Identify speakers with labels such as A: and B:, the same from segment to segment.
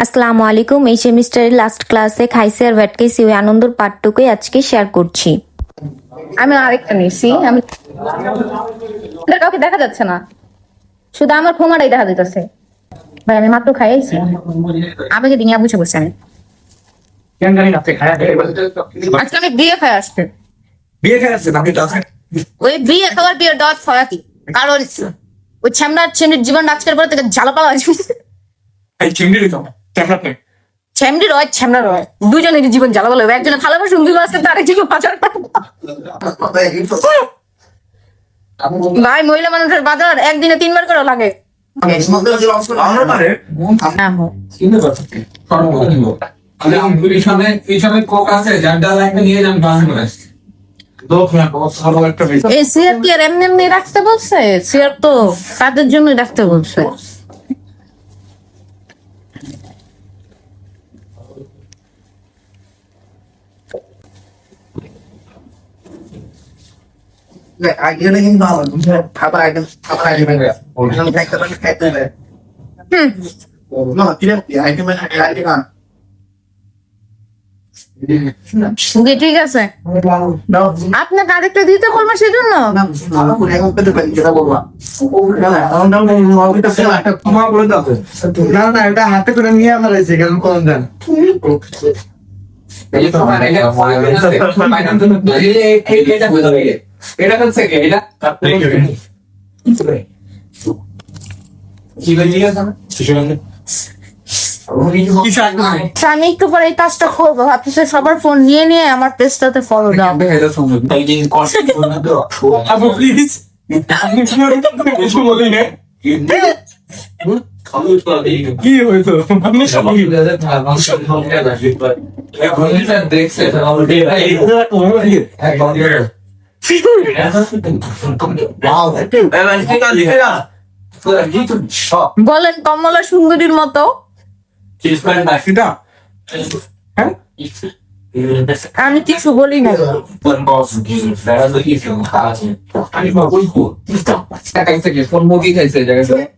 A: আসসালামু আলাইকুম এই সেমিস্টারের লাস্ট ক্লাসে খাইছে আর ভ্যাটকেছি ওই আনন্দর পাঠটুকুই আজকে শেয়ার করছি।
B: আমি আরেকটা নিছি আমি এটা কাউকে দেখা যাচ্ছে না। শুধু আমার ক্ষমাটাই দেখা যাইতেছে। ভাই আমি মাত্র খাইছি আবেগে দিনিয়া বুঝে বসে আমি
C: কেন জানি না খায়া
B: আজকে আমি বিয়ে খাই আসছে।
C: বিয়ে খেয়ে আসছে আপনি তো আছেন
B: ওই বিয়ে খাওয়ার বিয়ের দাওয়াত ফরাকি কারণ ওই ছ্যামনার ছেমনির জীবন আজকের পরে থেকে জ্বালাপালা আছে
C: এই চিংড়ি দিতাম
B: ছ্যামনি রয় ছ্যামনা রয়। দুজনের জীবন জ্বালাপালা হবে। একজনে ভালোবাসে সুন্দর আছে তার একজনে বাজার ভাই মহিলা মানুষের বাজার একদিনে তিনবার করে লাগে।
C: আমার মানে
B: হ্যাঁ, হ্যাঁ।
D: পিছনে পিছনে কোক আছে যারটা লাগবে নিয়ে যান বাস করে
C: লোক না ভালো একটা বেশি
B: এই সিয়ার কি আর এমনি এমনি রাখতে বলছে সিয়ার তো তাদের জন্যই রাখতে বলছে
E: আইডিয়াটা কিন্তু ভালো খাবার আইটেম খাবার আইটেম আমি খাইতে পারি খাইতে হবে না ঠিক আছে আইটেম আইটেম
B: জি, ঠিক আছে আপনাকে আরেকটা দিতে বলব সেই জন্য
E: না না এটা হাতে করে নিয়ে আমার আছে কেন কোন দেন
D: এটা হচ্ছে এটা?
B: আচ্ছা, আমি একটু পরে এই কাজটা করব। ভাবতেছি সবার ফোন নিয়ে নিয়ে আমার পেজটাতে ফলো দাও।
C: প্লিজ কি হইতো আমি সবাই
D: দেখছে
B: বলেন কমলা সুন্দরীর মতো।
C: হ্যাঁ?
B: আমি কিছু বলি না।
D: ফোন মুভি খাইছে জায়গাটা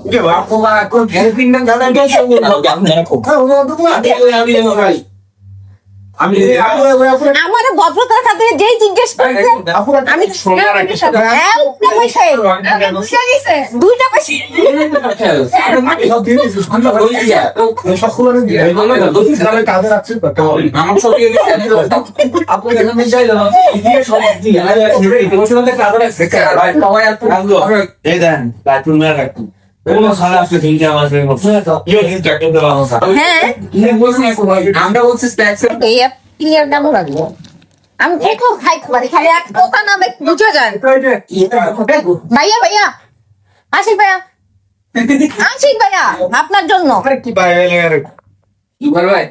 D: মানে আপনি আপনি ইম্পর্টেন্ট
B: লাভ হয় না
E: হামিন তো এক্সট্রা
B: হ্যাঁ এই ডেট নিতেছি
C: আমি
B: আমার ভদ্রতার খাতিরে যেই জিজ্ঞেস করছে আমি হ্যাঁ, দুইটা পয়সা দুইটা গেছে দুইটা পয়সা
E: কাজে রাখছি
D: আমার সব
E: এই দেন রাখুন
B: হ্যাঁ
D: আমরা বলছি
B: ক্লিয়ার আমি পারি খালি এক ভাইয়া ভাইয়া। আশিক ভাইয়া। আশিক ভাইয়া আপনার জন্য।
E: কি
D: ভাই